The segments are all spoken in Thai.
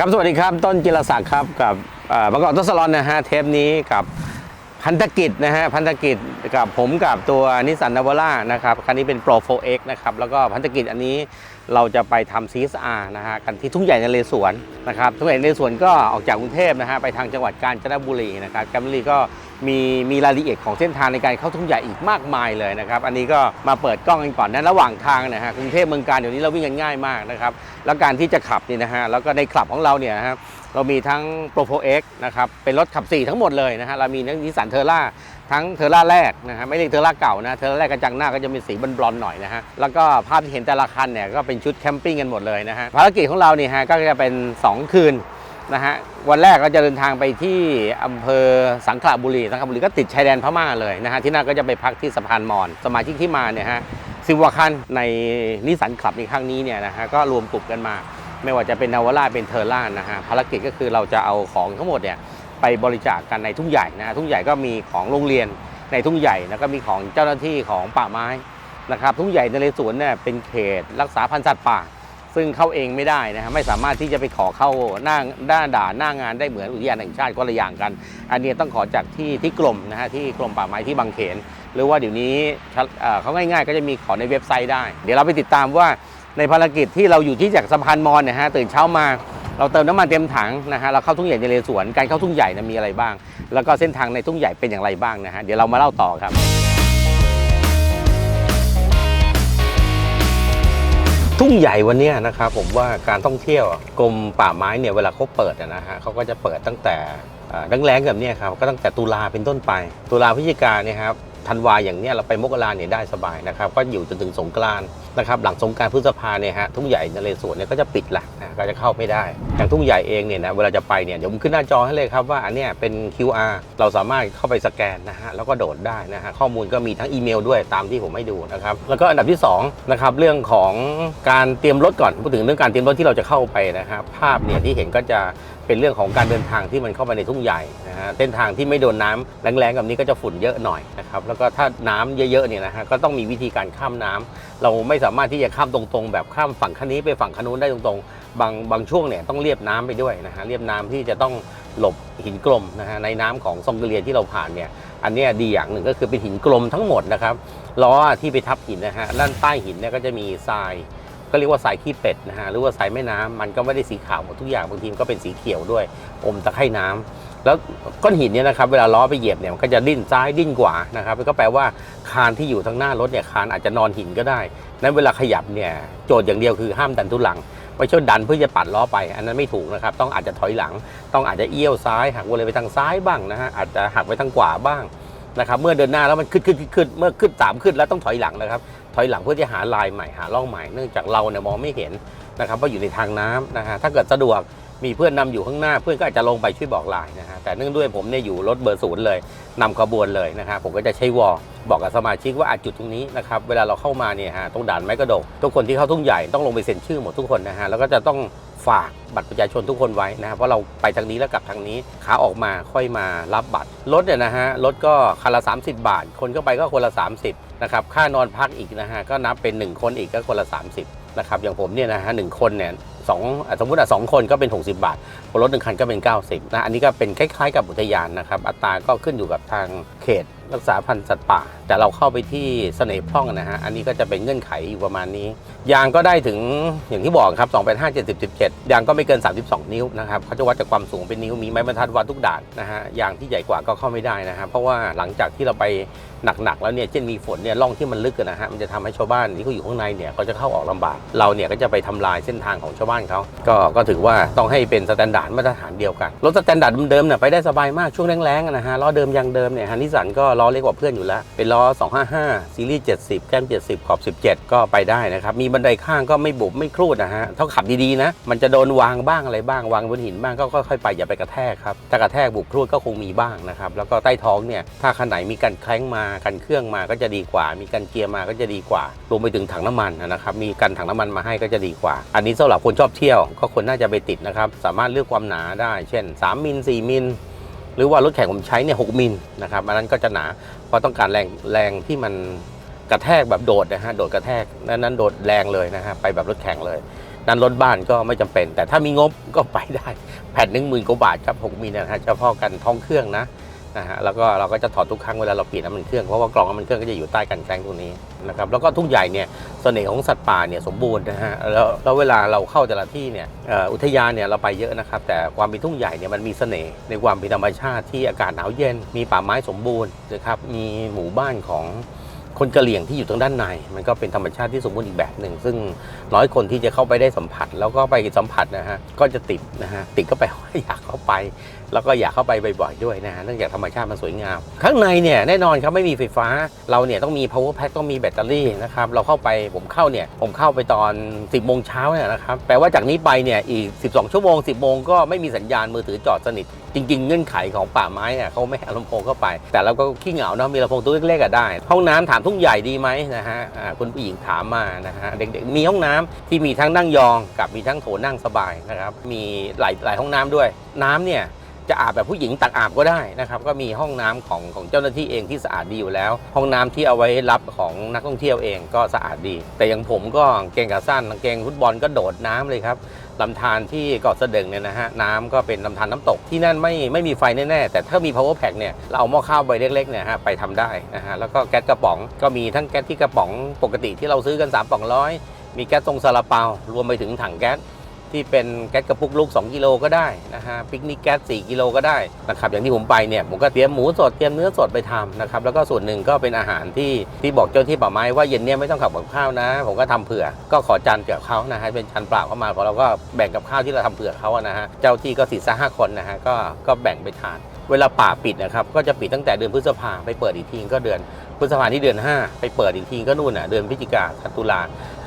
ครับสวัสดีครับต้นจิรศักดิ์ครับกับเอ่อประกอบทศรอนนะฮะเทปนี้กับ พันธกิจนะฮะพันธกิจกับผมกับตัวนิสสันนาวาร่านะครับคันนี้เป็น Pro 4X นะครับแล้วก็พันธกิจอันนี้เราจะไปทำ CSR นะฮะกันที่ทุ่งใหญ่นเรศวรนะครับทุ่งใหญ่นเรศวรก็ออกจากกรุงเทพนะฮะไปทางจังหวัดกาญจนบุรีนะครับกาญจนบุรีก็มีมีรายละเอียดของเส้นทางในการเข้าทุ่งใหญ่อีกมากมายเลยนะครับอันนี้ก็มาเปิดกล้องกันก่อนนะระหว่างทางนะฮะกรุงเทพเมืองการเดี๋ยวนี้เราวิ่งกันง่ายมากนะครับแล้วการที่จะขับนี่นะฮะแล้วก็ในคลับของเราเนี่ยนะครับ เรามีทั้ง Pro 4X นะครับ เป็นรถขับ 4 ทั้งหมดเลยนะฮะ เรามีทั้งนิสสันเทอร่าทั้งเทอร่าแรกนะฮะ ไม่เรียกเทอร่าเก่านะ เทอร่าแรกกระจังหน้าก็จะมีสีบอลบอนๆหน่อยนะฮะ แล้วก็ภาพที่เห็นแต่ละคันเนี่ยก็เป็นชุดแคมปิ้งกันหมดเลยนะฮะ ภารกิจของเราเนี่ยฮะก็จะเป็น 2 คืนนะฮะ วันแรกก็จะเดินทางไปที่อำเภอสังขละบุรี สังขละบุรีก็ติดชายแดนพม่าเลยนะฮะ ที่นั่นก็จะไปพักที่สะพานมอญสมาชิกที่มาเนี่ยฮะสิบกว่าคันในนิสสันคลับในครั้งนี้เนี่ยนะฮะก็รวมกลุ่มกันมา ไม่ว่าจะเป็นนาวร่าเป็นเทอร่านะฮะภารกิจก็คือเราจะเอาของทั้งหมดเนี่ยไปบริจาคกันในทุ่งใหญ่นะฮะทุ่งใหญ่ก็มีของโรงเรียนในทุ่งใหญ่แล้วก็มีของเจ้าหน้าที่ของป่าไม้นะครับทุ่งใหญ่ในเรศวรเนี่ยเป็นเขตรักษาพันธุ์สัตว์ป่า ซึ่งเข้าเองไม่ได้นะฮะไม่สามารถที่จะไปขอเข้าหน้าหน้าด่านหน้างานได้เหมือนอุทยานแห่งชาติก็ละอย่างกัน อันนี้ต้องขอจากที่ที่กรมนะฮะที่กรมป่าไม้ที่บางเขน หรือว่าเดี๋ยวนี้เขาง่ายๆ ก็จะมีขอในเว็บไซต์ได้ เดี๋ยวเราไปติดตามว่า ในภารกิจที่เราอยู่ที่จากสะพานมอญนี่ยฮะตื่นเช้ามาเราเติมน้ำมันเต็มถังนะฮะเราเข้าทุ่งใหญ่ในเรสวนการเข้าทุ่งใหญ่นะมีอะไรบ้าง แล้วก็เส้นทางในทุ่งใหญ่เป็นอย่างไรบ้างนะฮะเดี๋ยวเรามาเล่าต่อครับ ทุ่งใหญ่วันนี้นะครับผมว่าการท่องเที่ยวกรมป่าไม้เนี่ยเวลาเขาเปิดนะฮะเขาก็จะเปิดตั้งแต่ดังแรงแบบนี้ครับก็ตั้งแต่ตุลาเป็นต้นไป ตุลาพฤศจิกาเนี่ยครับ ธันวาอย่างเนี้ยเราไปมกราเนี่ยได้สบายนะครับก็อยู่จนถึงสงกรานนะครับหลังสงกรานพฤษภาเนี่ยฮะทุ่งใหญ่นเรศวรเนี่ยก็จะปิดละนะก็จะเข้าไม่ได้อย่างทุ่งใหญ่เองเนี่ยนะเวลาจะไปเนี่ยเดี๋ยวผมขึ้นหน้าจอให้เลยครับว่าอันเนี้ยเป็น QR เราสามารถเข้าไปสแกนนะฮะแล้วก็โดดได้นะฮะข้อมูลก็มีทั้งอีเมลด้วยตามที่ผมให้ดูนะครับแล้วก็อันดับที่2นะครับเรื่องของการเตรียมรถก่อนพูดถึงเรื่องการเตรียมรถที่เราจะเข้าไปนะครับภาพเนี่ยที่เห็นก็จะ เป็นเรื่องของการเดินทางที่มันเข้าไปในทุ่งใหญ่นะฮะเส้นทางที่ไม่โดนน้ำแรงๆแบบนี้ก็จะฝุ่นเยอะหน่อยนะครับแล้วก็ถ้าน้ำเยอะๆเนี่ยนะฮะก็ต้องมีวิธีการข้ามน้ำเราไม่สามารถที่จะข้ามตรงๆ แบบข้ามฝั่งคันนี้ไปฝั่งคันนู้นได้ตรงๆ บางบางช่วงเนี่ยต้องเลียบน้ำไปด้วยนะฮะเลียบน้ำที่จะต้องหลบหินกลมนะฮะในน้ำของซองเกเลียที่เราผ่านเนี่ยอันนี้ดีอย่างหนึ่งก็คือเป็นหินกลมทั้งหมดนะครับล้อที่ไปทับหินนะฮะด้านใต้หินเนี่ยก็จะมีทราย ก็เรียกว่าสายขี้เป็ดนะฮะหรือว่าสายแม่น้ำมันก็ไม่ได้สีขาวหมดทุกอย่างบางทีมันก็เป็นสีเขียวด้วย อมตะไคร่น้ำแล้วก้อนหินเนี่ยนะครับเวลาล้อไปเหยียบเนี่ยมันก็จะดิ้นซ้ายดิ้นขวานะครับก็แปลว่าคานที่อยู่ทางหน้ารถเนี่ยคานอาจจะนอนหินก็ได้นั้นเวลาขยับเนี่ยโจทย์อย่างเดียวคือห้ามดันทุลังไม่ใช่ดันเพื่อจะปัดล้อไป อันนั้นไม่ถูกนะครับ ต้องอาจจะถอยหลัง ต้องอาจจะเอี้ยวซ้ายหักวนเลยไปทางซ้ายบ้างนะฮะอาจจะหักไปทางขวาบ้างนะครับเมื่อเดินหน้าแล้วมันขึ้นขึ้นขึ้นขึ้นเมื่อขึ้นสามขึ้นแล้วต้องถอยหลังนะครับถอยหลังเพื่อจะหาลายใหม่หาร่องใหม่เนื่องจากเราเนี่ยมองไม่เห็นนะครับว่าอยู่ในทางน้ำนะฮะถ้าเกิดสะดวกมีเพื่อนนำอยู่ข้างหน้าเพื่อนก็อาจจะลงไปช่วยบอกลายนะฮะแต่เนื่องด้วยผมเนี่ยอยู่รถเบอร์ศูนย์เลยนำขบวนเลยนะฮะผมก็จะใช้วอลบอกกับสมาชิกว่าอาจุดตรงนี้นะครับเวลาเราเข้ามาเนี่ยฮะตรงด่านไม้กระดกทุกคนที่เข้าทุ่งใหญ่ต้องลงไปเซ็นชื่อหมดทุกคนนะฮะแล้วก็จะต้อง ฝากบัตรประชาชนทุกคนไว้นะครับเพราะเราไปทางนี้แล้วกลับทางนี้ขาออกมาค่อยมารับบัตรรถเนี่ยนะฮะรถก็คันละ 30 บาท คนเข้าไปก็คนละ 30นะครับค่านอนพักอีกนะฮะก็นับเป็น 1 คนอีกก็คนละ 30นะครับอย่างผมเนี่ยนะฮะหนึ่งคนเนี่ยสองสมมติอะสองคนก็เป็น 60 บาทรถหนึ่งคันก็เป็น 90นะอันนี้ก็เป็นคล้ายๆกับอุทยานนะครับอัตราก็ขึ้นอยู่กับทางเขตรักษาพันธุ์สัตว์ป่า แต่เราเข้าไปที่เสน่ห์พร่องนะฮะอันนี้ก็จะเป็นเงื่อนไขอยู่ประมาณนี้ ยางก็ได้ถึงอย่างที่บอกครับ2 8 5 7 0 17ยางก็ไม่เกิน 32 นิ้วนะครับเขาจะวัดจากความสูงเป็นนิ้วมีไม้บรรทัดวัดทุกด่านนะฮะยางที่ใหญ่กว่าก็เข้าไม่ได้นะฮะเพราะว่าหลังจากที่เราไปหนักๆแล้วเนี่ยเช่นมีฝนเนี่ยร่องที่มันลึกนะฮะมันจะทำให้ชาวบ้านที่เขาอยู่ข้างในเนี่ยเขาจะเข้าออกลำบากเราเนี่ยก็จะไปทำลายเส้นทางของชาวบ้านเขาก็ก็ถือว่าต้องให้เป็นสแตนดาร์ดมาตรฐานเดียวกัน รถสแตนดาร์ดเดิมๆเนี่ยไปได้สบายมากช่วงแรงๆนะฮะล้อเดิมยางเดิมเนี่ยฮะนิสันก็ล้อเล็กกว่าเพื่อนอยู่แล้ว เป็นล้อ 255 ซีรีส์ 70 แก้ม 70 ขอบ 17 ก็ไปได้นะครับ มีบันไดข้างก็ไม่บุบไม่ครูดนะฮะถ้าขับดีๆนะ มันจะโดนวางบ้างอะไรบ้างวางบนหินบ้างก็ค่อยๆไปอย่าไปกระแทกครับถ้ากระแทกบุบครูดก็คงมีบ้างนะครับแล้วก็ใต้ท้องเนี่ยถ้าคันไหนมีกันแคล้งมากันเครื่องมาก็จะดีกว่า มีกันเกียร์มาก็จะดีกว่ารวมไปถึงถังน้ำมันนะครับมีกันถังน้ำมันมาให้ก็จะดีกว่า อันนี้สำหรับคนชอบเที่ยว ก็คนน่าจะไปติดนะครับสามารถเลือกความหนาได้ เช่น 3 มิล 4 มิล หรือว่ารถแข่งผมใช้เนี่ยหมิลนะครับอันนั้นก็จะหนาเพราะต้องการแรงแรงที่มันกระแทกแบบโดดนะฮะโดดกระแทกนั้นนั้นโดดแรงเลยนะฮะไปแบบรถแข่งเลยด้นรถบ้านก็ไม่จำเป็น แต่ถ้ามีงบก็ไปได้แผ่นหนึ่งหมื่นกว่าบาทครับผมมีนะฮะเฉพาะกันท้องเครื่องนะ นะฮะแล้วก็เราก็จะถอดทุกครั้งเวลาเราเปลี่ยนน้ำมันเครื่องเพราะว่ากล่องน้ำมันเครื่องก็จะอยู่ใต้กันแกล้งตรงนี้นะครับแล้วก็ทุ่งใหญ่เนี่ยเสน่ห์ของสัตว์ป่าเนี่ยสมบูรณ์นะฮะแล้วแล้วเวลาเราเข้าแต่ละที่เนี่ยอุทยานเนี่ยเราไปเยอะนะครับแต่ความเป็นทุ่งใหญ่เนี่ยมันมีเสน่ห์ในความเป็นธรรมชาติที่อากาศหนาวเย็น มีป่าไม้สมบูรณ์นะครับมีหมู่บ้านของ คนกะเหรี่ยงที่อยู่ตรงด้านใน มันก็เป็นธรรมชาติที่สมบูรณ์อีกแบบหนึ่ง ซึ่งน้อยคนที่จะเข้าไปได้สัมผัส แล้วก็ไปสัมผัสนะฮะก็จะติดนะฮะติดก็ไปลว่าอยากเข้าไป แล้วก็อยากเข้าไปบ่อยๆด้วยนะฮะเนื่องจากธรรมชาติมันสวยงาม ข้างในเนี่ยแน่นอนครับไม่มีไฟฟ้า เราเนี่ยต้องมี power pack ต้องมีแบตเตอรี่นะครับเราเข้าไปผมเข้าเนี่ยผมเข้าไปตอน 10โมงเช้าเนี่ยนะครับแปลว่าจากนี้ไปเนี่ยอีก 12 ชั่วโมง 10โมงก็ไม่มีสัญญาณมือถือจอดสนิทจริง ๆ เงื่อนไขของป่าไม้อะเขาไม่ให้เอาลำโพงเข้าไป แต่เราก็ขี้เหงาเนาะมีลำโพงตัวเล็กๆก็ได้ ห้องน้ำถามทุ่งใหญ่ดีไหมนะฮะคุณผู้หญิงถามมานะฮะเด็กๆมีห้องน้ำที่มีทั้งนั่งยองกับมีทั้งโถนั่งสบายนะครับมีหลายหลายห้องน้ำด้วยน้ำเนี่ย จะอาบแบบผู้หญิงตักอาบก็ได้นะครับก็มีห้องน้ำของของเจ้าหน้าที่เองที่สะอาดดีอยู่แล้ว ห้องน้ำที่เอาไว้รับของนักท่องเที่ยวเองก็สะอาดดี แต่อย่างผมก็เกงขาสั้นเกงฟุตบอลก็โดดน้ำเลยครับลำธารที่เกาะเสด็งเนี่ยนะฮะน้ำก็เป็นลำธารน้ำตกที่นั่นไม่ไม่มีไฟแน่ๆแต่ถ้ามี power pack เนี่ยเราเอาหม้อข้าวใบเล็กๆเนี่ยฮะไปทำได้นะฮะแล้วก็แก๊สกระป๋องก็มีทั้งแก๊สที่กระป๋องปกติที่เราซื้อกัน3ป๋องร้อยมีแก๊สทรงซาลาเปารวมไปถึงถังแก๊ส ที่เป็นแก๊สกระปุกลูก 2 กิโลก็ได้นะฮะปิกนิกแก๊ส 4 กิโลก็ได้นะครับอย่างที่ผมไปเนี่ยผมก็เตรียมหมูสดเตรียมเนื้อสดไปทำนะครับแล้วก็ส่วนหนึ่งก็เป็นอาหารที่ที่บอกเจ้าที่ป่าไม้ว่าเย็นเนี้ยไม่ต้องขับกับข้าวนะ ผมก็ทำเผื่อ ก็ขอจานกับเขานะฮะเป็นจานเปล่าเข้ามาพราะเราก็แบ่งกับข้าวที่เราทำเผื่อเขาอะนะฮะเจ้าที่ก็สี่ห้าคนนะฮะก็ก็แบ่งไปทานเวลาป่าปิดนะครับก็จะปิดตั้งแต่เดือนพฤษภาไปเปิดอีกทีก็เดือนพฤษภาที่เดือน 5 ไปเปิดอีกทีก็นู่นน่ะเดือนพฤศจิกาธันตุลา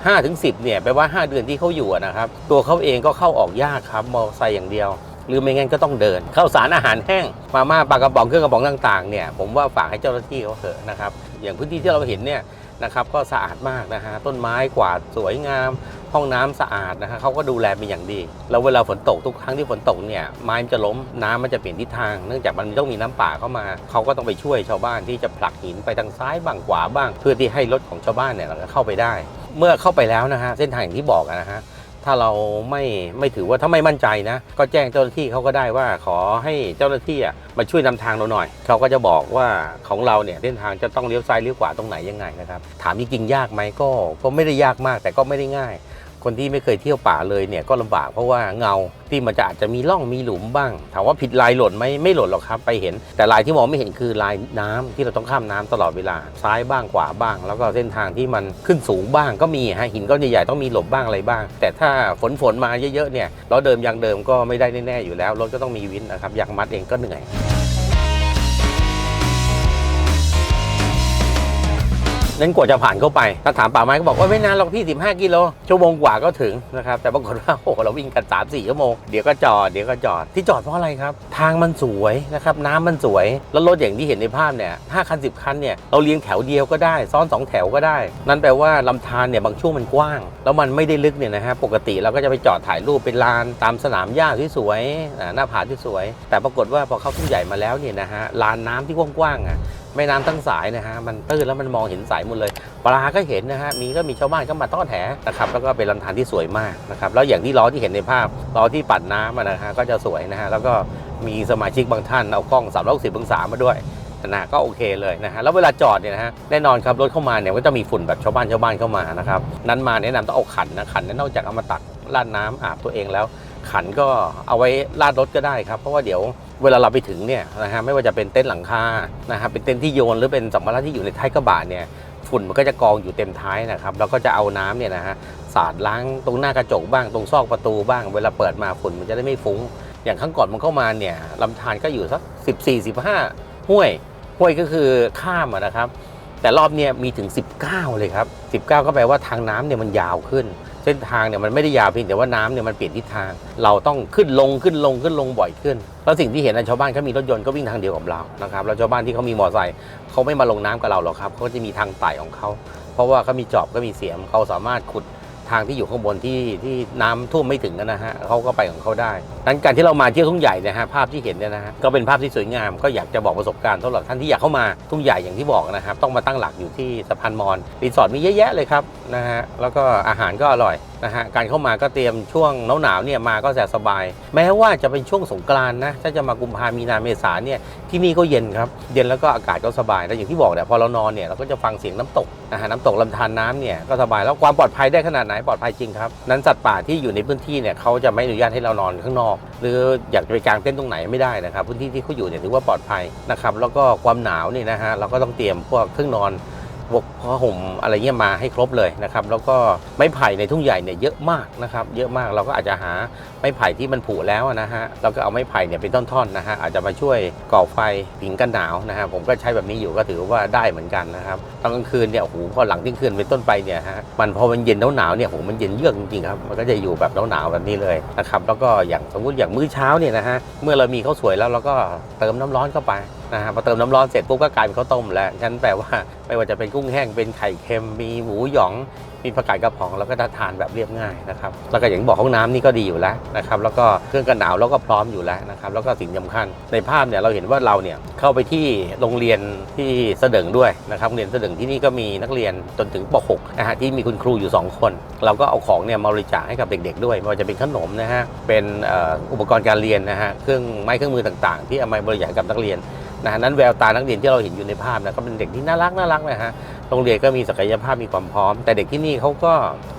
5ถึง10เนี่ยแปลว่า 5 เดือนที่เขาอยู่นะครับ ตัวเขาเองก็เข้าออกยากครับมอเตอร์ไซค์อย่างเดียว หรือไม่งั้นก็ต้องเดินข้าวสารอาหารแห้งมาม่าปลากระป๋องเครื่องกระป๋องต่างๆเนี่ยผมว่าฝากให้เจ้าหน้าที่เขาเถอะนะครับอย่างพื้นที่ที่เราเห็นเนี่ยนะครับก็สะอาดมากนะฮะต้นไม้กวาดสวยงาม ห้องน้ำสะอาดนะฮะเขาก็ดูแลเป็นอย่างดี แล้วเวลาฝนตกทุกครั้งที่ฝนตกเนี่ยไม้มันจะล้มน้ำมันจะเปลี่ยนทิศทางเนื่องจากมันต้องมีน้ำป่าเข้ามาเขาก็ต้องไปช่วยชาวบ้านที่จะผลักหินไปทางซ้ายบ้างขวาบ้าง เพื่อที่ให้รถของชาวบ้านเนี่ยเข้าไปได้ เมื่อเข้าไปแล้วนะฮะเส้นทางอย่างที่บอกนะฮะ ถ้าเราไม่ไม่ถือว่าถ้าไม่มั่นใจนะ ก็แจ้งเจ้าหน้าที่เขาก็ได้ว่าขอให้เจ้าหน้าที่อะมาช่วยนำทางเราหน่อย เขาก็จะบอกว่าของเราเนี่ยเส้นทางจะต้องเลี้ยวซ้ายเลี้ยวขวาตรงไหนยังไงนะครับ ถามจริงๆยากไหมก็ก็ไม่ได้ยากมากแต่ก็ไม่ได้ง่าย คนที่ไม่เคยเที่ยวป่าเลยเนี่ยก็ลำบากเพราะว่าเงาที่มันจะอาจจะมีร่องมีหลุมบ้าง ถามว่าผิดลายหล่นไหมไม่หล่นหรอกครับไปเห็น แต่ลายที่มองไม่เห็นคือลายน้ำที่เราต้องข้ามน้ำตลอดเวลา ซ้ายบ้างขวาบ้าง แล้วก็เส้นทางที่มันขึ้นสูงบ้างก็มีฮะหินก้อนใหญ่ๆต้องมีหลบบ้างอะไรบ้าง แต่ถ้าฝนฝนมาเยอะๆเนี่ยล้อเดิมยางเดิมก็ไม่ได้แน่ๆอยู่แล้วรถก็ต้องมีวินนะครับยางมัดเองก็เหนื่อย นั้นกว่าจะผ่านเข้าไป ถ้าถามป่าไม้ก็บอกว่าไม่นานหรอกพี่ 15 กิโล ชั่วโมงกว่าก็ถึงนะครับ แต่ปรากฏว่าโอ้เราวิ่งกัน 3 4ชั่วโมง เดี๋ยวก็จอด เดี๋ยวก็จอด ที่จอดเพราะอะไรครับ ทางมันสวยนะครับ น้ำมันสวย แล้วรถอย่างที่เห็นในภาพเนี่ย5คัน10คันเนี่ย เราเรียงแถวเดียวก็ได้ ซ้อน 2 แถวก็ได้ นั่นแปลว่าลำธารเนี่ยบางช่วงมันกว้าง แล้วมันไม่ได้ลึกเนี่ยนะฮะ ปกติเราก็จะไปจอดถ่ายรูปเป็นลานตามสนามหญ้าที่สวยหน้าผาที่สวยแต่ปรากฏว่าพอเข้าทุ่งใหญ่มาแล้วเนี่ยนะฮะ ลานน้ำที่กว้างๆอะ แม่น้ำทั้งสายนะฮะมันตื้นแล้วมันมองเห็นสายหมดเลย ปลาก็เห็นนะฮะมีก็มีชาวบ้านก็มาต้อนแหนะครับแล้วก็เป็นลำธารที่สวยมากนะครับแล้วอย่างที่ล้อที่เห็นในภาพล้อที่ปัดน้ำนะฮะก็จะสวยนะฮะแล้วก็มีสมาชิกบางท่านเอากล้อง3 6 0องศามาด้วยนะก็โอเคเลยนะฮะแล้วเวลาจอดเนี่ยนะฮะแน่นอนครับรถเข้ามาเนี่ยก็จะมีฝุ่นแบบชาวบ้านชาวบ้านเข้ามานะครับนั้นมาแนะนำต้องเอาขันนะขันเนยนอกจากเอามาตักลาดน้ำอาบตัวเองแล้ว ขันก็เอาไว้ลาดรถก็ได้ครับ เพราะว่าเดี๋ยวเวลาเราไปถึงเนี่ยนะฮะไม่ว่าจะเป็นเต็นท์หลังคานะฮะเป็นเต็นท์ที่โยนหรือเป็นสัมภาระที่อยู่ในท้ายกระบะเนี่ยฝุ่นมันก็จะกองอยู่เต็มท้ายนะครับแล้วก็จะเอาน้ำเนี่ยนะฮะสาดล้างตรงหน้ากระจกบ้างตรงซอกประตูบ้าง เวลาเปิดมาฝุ่นมันจะได้ไม่ฟุ้ง อย่างครั้งก่อนมันเข้ามาเนี่ยลำธารก็อยู่สัก14 15 ห้วย ห้วยก็คือข้ามนะครับ แต่รอบเนี้ยมีถึง 19 เลยครับ 19 ก็แปลว่าทางน้ำเนี่ยมันยาวขึ้น เส้นทางเนี่ยมันไม่ได้ยาวเพียงแต่ว่าน้ำเนี่ยมันเปลี่ยนทิศทาง เราต้องขึ้นลงขึ้นลงขึ้นลงบ่อยขึ้น แล้วสิ่งที่เห็นนะชาวบ้านเขามีรถยนต์ก็วิ่งทางเดียวกับเรานะครับแล้วชาวบ้านที่เขามีมอเตอร์ไซค์เขาไม่มาลงน้ำกับเราหรอกครับเขาก็จะมีทางไต่ของเขาเพราะว่าเขามีจอบก็มีเสียมเขาสามารถขุด ทางที่อยู่ข้างบนที่ที่น้ำท่วมไม่ถึงนะฮะเขาก็ไปของเขาได้นั้นการที่เรามาเที่ยวทุ่งใหญ่นะฮะภาพที่เห็นเนี่ยนะฮะก็เป็นภาพที่สวยงามก็อยากจะบอกประสบการณ์สำหรับท่านที่อยากเข้ามาทุ่งใหญ่อย่างที่บอกนะครับต้องมาตั้งหลักอยู่ที่สะพานมอนรีสอร์ทมีเยอะแยะเลยครับนะฮะแล้วก็อาหารก็อร่อย นะฮะการเข้ามาก็เตรียมช่วงหนาวๆเนี่ยมาก็แสนสบาย แม้ว่าจะเป็นช่วงสงกรานนะถ้าจะมากุมภามีนาเมษาเนี่ยที่นี่ก็เย็นครับเย็นแล้วก็อากาศก็สบายแล้วอย่างที่บอกเนี่ยพอเรานอนเนี่ยเราก็จะฟังเสียงน้ำตกนะฮะน้ำตกลำธารน้ำเนี่ยก็สบายแล้วความปลอดภัยได้ขนาดไหนปลอดภัยจริงครับนั้นสัตว์ป่าที่อยู่ในพื้นที่เนี่ยเขาจะไม่อนุญาตให้เรานอนข้างนอก หรืออยากจะไปกางเต้นท์ตรงไหนไม่ได้นะครับพื้นที่ที่เขาอยู่เนี่ยถือว่าปลอดภัยนะครับแล้วก็ความหนาวนี่นะฮะเราก็ต้องเตรียมพวกเครื่องนอน พวกผ้าห่มอะไรเงี้ยมาให้ครบเลยนะครับ แล้วก็ไม้ไผ่ในทุ่งใหญ่เนี่ยเยอะมากนะครับ เยอะมากเราก็อาจจะหาไม้ไผ่ที่มันผุแล้วนะฮะเราก็เอาไม้ไผ่เนี่ยเป็นท่อนๆนะฮะอาจจะมาช่วยก่อไฟผิงกันหนาวนะฮะผมก็ใช้แบบนี้อยู่ก็ถือว่าได้เหมือนกันนะครับตอนกลางคืนเนี่ยโอ้โหพอหลังเที่ยงคืนเป็นต้นไปเนี่ยฮะมันพอมันเย็นหนาวๆเนี่ยโอ้โหมันเย็นเยือกจริงๆครับมันก็จะอยู่แบบหนาวๆแบบนี้เลยนะครับแล้วก็อย่างสมมติอย่างมื้อเช้าเนี่ยนะฮะเมื่อเรามีข้าวสวยแล้วเราก็เติมน้ำร้อนเข้าไป นะฮะพอเติมน้ำร้อนเสร็จปุ๊บก็กลายเป็นข้าวต้มแล้วฉันแปลว่าไม่ว่าจะเป็นกุ้งแห้งเป็นไข่เค็มมีหมูหยอง มีผักกาดกระเพองแล้วก็ทานแบบเรียบง่ายนะครับแล้วก็อย่างบอกห้องน้ำนี่ก็ดีอยู่แล้วนะครับแล้วก็เครื่องกันหนาวเราก็พร้อมอยู่แล้วนะครับแล้วก็สิ่งสำคัญในภาพเนี่ยเราเห็นว่าเราเนี่ยเข้าไปที่โรงเรียนที่เสด็งด้วยนะครับโรงเรียนเสด็งที่นี่ก็มีนักเรียนจนถึงป .6 นะฮะที่มีคุณครูอยู่ 2 คน เราก็เอาของเนี่ยมาบริจาคให้กับเด็ก ๆ ด้วยไม่ว่าจะเป็นขนมนะฮะเป็นอุปกรณ์การเรียนนะฮะเครื่องไม้เครื่องมือต่างๆ ที่เอามาบริจาคกับนักเรียนนะนั้นแววตานักเรียนที่เราเห็นอยู่ในภาพนะก็เป็นเด็กที่น่ารักน่ารักนะฮะโรงเรียนก็มีศักยภาพมีความพร้อม แต่เด็กที่นี่เขาก็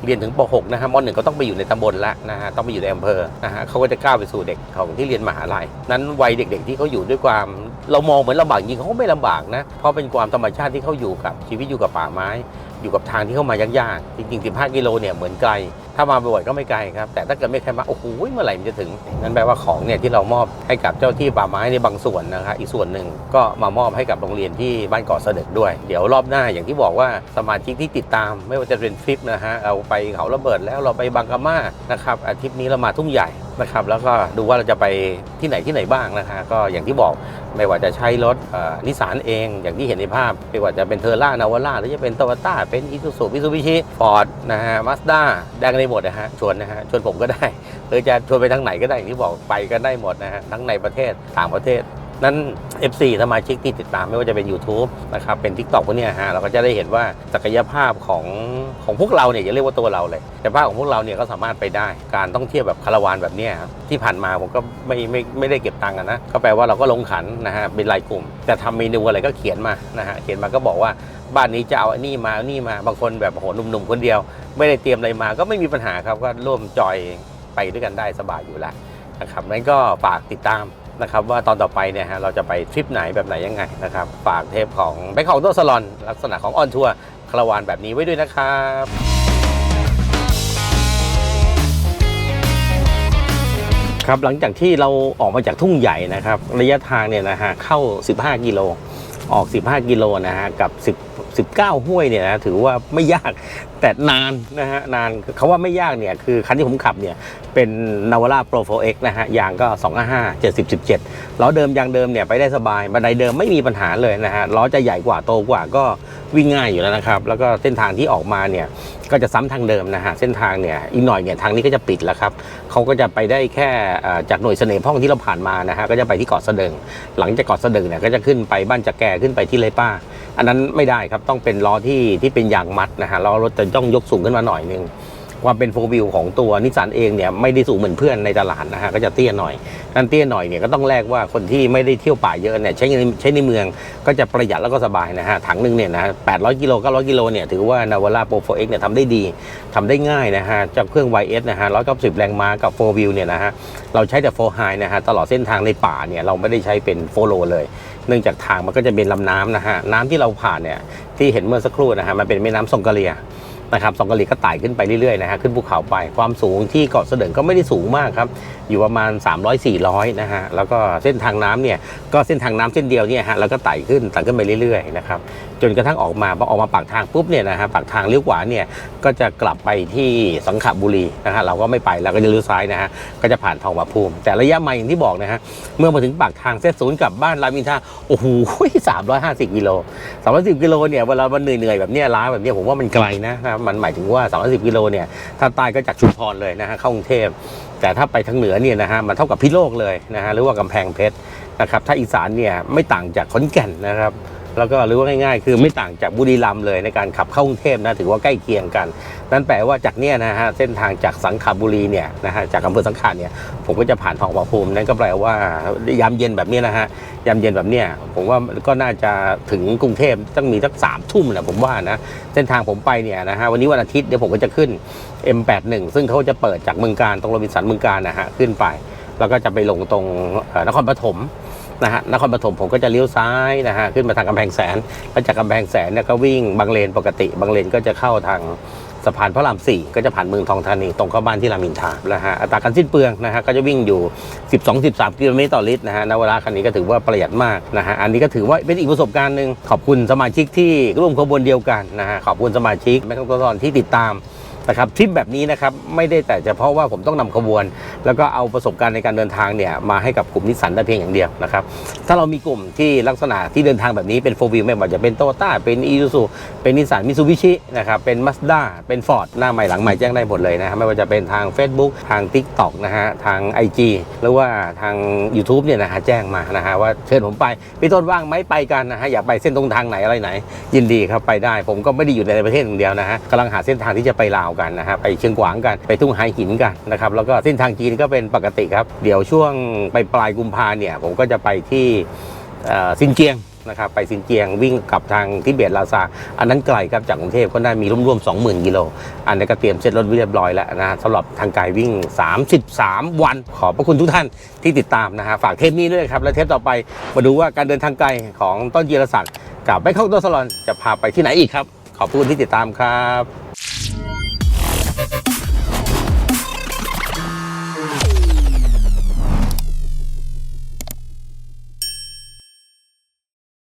เรียนถึงป .6 นะฮะม .1 ก็ต้องไปอยู่ในตำบลละนะฮะต้องไปอยู่ในอำเภอนะฮะเขาก็จะก้าวไปสู่เด็กของที่เรียนมหาลัยนั้นวัยเด็ก ๆ ที่เขาอยู่ด้วยความเรามองเหมือนลำบากจริงเขาก็ไม่ลำบากนะเพราะเป็นความธรรมชาติที่เขาอยู่กับชีวิตอยู่กับป่าไม้ อยู่กับทางที่เข้ามายากๆ จริงๆ 15 กิโลเนี่ยเหมือนไกล ถ้ามาบ่อยก็ไม่ไกลครับ แต่ถ้าเกิดไม่ใครมา โอ้โห เมื่อไหร่มันจะถึง นั่นแปลว่าของเนี่ยที่เรามอบให้กับเจ้าที่ป่าไม้ในบางส่วนนะครับ อีกส่วนหนึ่งก็มามอบให้กับโรงเรียนที่บ้านเกาะเสด็จด้วย เดี๋ยวรอบหน้าอย่างที่บอกว่าสมาชิกที่ติดตาม ไม่ว่าจะเป็นทริปนะฮะ เราไปเขาระเบิดแล้วเราไปบางกะมานะครับ อาทิตย์นี้เรามาทุ่งใหญ่ นะครับแล้วก็ดูว่าเราจะไปที่ไหนที่ไหนบ้างนะคะก็อย่างที่บอกไม่ว่าจะใช้รถนิสสันเองอย่างที่เห็นในภาพ ไม่ว่าจะเป็นเทอร่านาวาร่าหรือจะเป็นโตโยต้าเป็นอีซูซูมิซูบิชิฟอร์ดนะฮะมาสด้าแดงในหมดนะฮะชวนนะฮะชวนผมก็ได้หรือจะชวนไปทางไหนก็ได้อย่างที่บอกไปกันได้หมดนะฮะทั้งในประเทศต่างประเทศ นั้น FC สมาชิกที่ติดตามไม่ว่าจะเป็น YouTube นะครับเป็น TikTok พวกนี้ฮะเราก็จะได้เห็นว่าศักยภาพของของพวกเราเนี่ยอย่าเรียกว่าตัวเราเลย แต่ภาพของพวกเราเนี่ยก็สามารถไปได้ การต้องเที่ยวแบบคาราวานแบบนี้ครับที่ผ่านมาผมก็ไม่ไม่ไม่ได้เก็บตังค์นะก็แปลว่าเราก็ลงขันนะฮะเป็นรายกลุ่มจะทำเมนูอะไรก็เขียนมานะฮะเขียนมาก็บอกว่าบ้านนี้จะเอาอันนี้มาอันนี่มาบางคนแบบโหหนุ่มๆคนเดียว ไม่ได้เตรียมอะไรมาก็ไม่มีปัญหาครับก็ร่วมจอยไปด้วยกันได้สบายอยู่แล้วนะครับนั้นก็ฝากติดตาม นะครับว่าตอนต่อไปเนี่ยฮะเราจะไปทริปไหนแบบไหนยังไงนะครับฝากเทปของแบงค์ของตัวสลอนลักษณะของออนทัวร์คาราวานแบบนี้ไว้ด้วยนะครับครับหลังจากที่เราออกมาจากทุ่งใหญ่นะครับ ระยะทางเนี่ยนะฮะเข้า 15 กิโลออก 15 กิโลนะฮะกับ10 19 ห้วยเนี่ยนะถือว่าไม่ยากแต่นานนะฮะนานเขาว่าไม่ยากเนี่ยคือคันที่ผมขับเนี่ยเป็นนาวาร่าโปรโฟเอ็กนะฮะยางก็ 255 70 17ล้อเดิมยางเดิมเนี่ยไปได้สบายบันไดเดิมไม่มีปัญหาเลยนะฮะล้อจะใหญ่กว่าโตกว่าก็วิ่งง่ายอยู่แล้วนะครับ แล้วก็เส้นทางที่ออกมาเนี่ยก็จะซ้ำทางเดิมนะฮะเส้นทางเนี่ยอีกหน่อยเนี่ยทางนี้ก็จะปิดแล้วครับเขาก็จะไปได้แค่จากหน่วยเสน่ห์พ่องที่เราผ่านมานะฮะก็จะไปที่เกาะเสด็งหลังจากเกาะเสด็งเนี่ยก็จะขึ้นไปบ้านจะแก่ขึ้นไปที่ไรป้า อันนั้นไม่ได้ครับต้องเป็นล้อที่ที่เป็นยางมัดนะฮะล้อรถจะต้องยกสูงขึ้นมาหน่อยนึงความเป็นโฟวิวของตัวนิสสันเองเนี่ยไม่ได้สูงเหมือนเพื่อนในตลาดนะฮะก็จะเตี้ยหน่อยนั่นเตี้ยหน่อยเนี่ยก็ต้องแลกว่าคนที่ไม่ได้เที่ยวป่าเยอะเนี่ยใช้ในใช้ในเมืองก็จะประหยัดแล้วก็สบายนะฮะถังหนึ่งเนี่ยนะ800กิโล900กิโลเนี่ยถือว่านาวาร่าโปรโฟเอ็กเนี่ยทำได้ดีทำได้ง่ายนะฮะจากเครื่อง YS นะฮะ190แรงม้ากับ4 Wheel เนี่ยนะฮะเราใช้แต่4 High นะฮะตลอดเส้นทางในป่าเนี่ยเราไม่ได้ใช้เป็น4 Low เลย เนื่องจากทางมันก็จะเป็นลำน้ำนะฮะน้ำที่เราผ่านเนี่ยที่เห็นเมื่อสักครู่นะฮะมันเป็นแม่น้ำซงกะเลีย นะครับซงกะเลียก็ไต่ขึ้นไปเรื่อยๆนะฮะขึ้นภูเขาไปความสูงที่เกาะเสด็จก็ไม่ได้สูงมากครับอยู่ประมาณ 300-400 นะฮะแล้วก็เส้นทางน้ำเนี่ยก็เส้นทางน้ำเส้นเดียวเนี่ยฮะแล้วก็ไต่ขึ้นไต่ขึ้นไปเรื่อยๆนะครับจนกระทั่งออกมาพอออกมาปากทางปุ๊บเนี่ยนะฮะปากทางเลี้ยวขวาเนี่ยก็จะกลับไปที่สังขบุรีนะฮะเราก็ไม่ไปแล้วก็จะเลี้ยวซ้ายนะฮะก็จะผ่านทองมาภูมิ แต่ระยะมาอย่างที่บอกนะฮะเมื่อมาถึงปากทางเส้นศูนย์กลับบ้านรามอินทราโอ้โห350กิโล310กิโลเนี่ยเวลามันเหนื่อยๆแบบเนี้ยล้าแบบเนี้ยผมว่ามันไกลนะครับมันหมายถึงว่า310กิโลเนี่ยถ้าใต้ก็จากชุมพรเลยนะฮะเข้ากรุงเทพแต่ถ้าไปทางเหนือเนี่ยนะฮะมันเท่ากับพิโลกเลยนะฮะหรือว่ากำแพงเพชรนะครับถ้าอีสานเนี่ยไม่ต่างจากขอนแก่นนะครับ แล้วก็หรือว่าง่ายๆ คือไม่ต่างจากบุรีรัมย์เลยในการขับเข้ากรุงเทพนะถือว่าใกล้เคียงกัน นั่นแปลว่าจากเนี่ยนะฮะเส้นทางจากสังขบุรีเนี่ยนะฮะจากอำเภอสังขารเนี่ยผมก็จะผ่านทองผาภูมินั่นก็แปลว่ายามเย็นแบบนี้นะฮะยามเย็นแบบเนี้ยผมว่าก็น่าจะถึงกรุงเทพต้องมีสักสามทุ่มนะผมว่านะเส้นทางผมไปเนี่ยนะฮะวันนี้วันอาทิตย์เดี๋ยวผมก็จะขึ้น M81 ซึ่งเขาจะเปิดจากเมืองการตรงโรบินสันเมืองการนะฮะขึ้นไป แล้วก็จะไปลงตรงนครปฐม นะฮะนครปฐมผมก็จะเลี้ยวซ้ายนะฮะขึ้นมาทางกำแพงแสน แล้วจากกำแพงแสนเนี่ยก็วิ่งบางเลนปกติ บางเลนก็จะเข้าทางสะพานพระรามสี่ก็จะผ่านเมืองทองธานีตรงเข้าบ้านที่รามอินทรานะฮะอัตราการสิ้นเปลืองนะฮะก็จะวิ่งอยู่ 12-13 กิโลเมตรต่อลิตรนะฮะณเวลาคันนี้ก็ถือว่าประหยัดมากนะฮะอันนี้ก็ถือว่าเป็นอีกประสบการณ์หนึ่งขอบคุณสมาชิกที่ร่วมขบวนเดียวกันนะฮะขอบคุณสมาชิกแม่ต้องตอนที่ติดตาม นะครับทริปแบบนี้นะครับไม่ได้แต่เฉพาะว่าผมต้องนำขบวน แล้วก็เอาประสบการณ์ในการเดินทางเนี่ยมาให้กับกลุ่มนิสสันแต่เพียงอย่างเดียวนะครับถ้าเรามีกลุ่มที่ลักษณะที่เดินทางแบบนี้เป็นโฟวิลไม่ว่าจะเป็นโตต้าเป็นอีซูซูเป็นนิสสันมิซูบิชินะครับเป็นมาสด้าเป็นฟอร์ดหน้าใหม่หลังใหม่แจ้งได้หมดเลยนะฮะไม่ว่าจะเป็นทาง Facebook ทาง Tik t o k นะฮะทาง IG หรือว่าทาง YouTube เนี่ยนะฮะแจ้งมานะฮะว่าเชิญผมไปพี่ต้นว่างไหมไปกันนะฮะอยากไปเส้นตรงทางไหนอะไรไหน ยินดีครับไปได้ ผมก็ไม่ได้อยู่ในประเทศอย่างเดียวนะฮะกำลังหาเส้นทางที่จะไปลาวกันนะฮะไปเชียงขวางกันไปทุ่งไฮหินกันนะครับแล้วก็เส้นทางจีนก็เป็นปกติครับ เดี๋ยวช่วงไปปลายกุมภาเนี่ยผมก็จะไปที่ซินเจียงนะครับไปซินเจียงวิ่งกลับทางทิเบตลาซา อันนั้นไกลครับจากกรุงเทพก็ได้มีร่วมๆ20,000กิโลอันนี้ก็เตรียมเซ็ตรถว้เรียบร้อยแล้วนะสำหรับทางไกลวิ่ง 33 วัน ขอบพระคุณทุกท่านที่ติดตามนะฮะฝากเทปนี้ด้วยครับ และเทปต่อไปมาดูว่าการเดินทางไกลของต้นจีรศักดิ์กับแบงคอกตัวสลอนจะพาไปที่ไหนอีกครับ ขอบคุณที่ติดตามครับ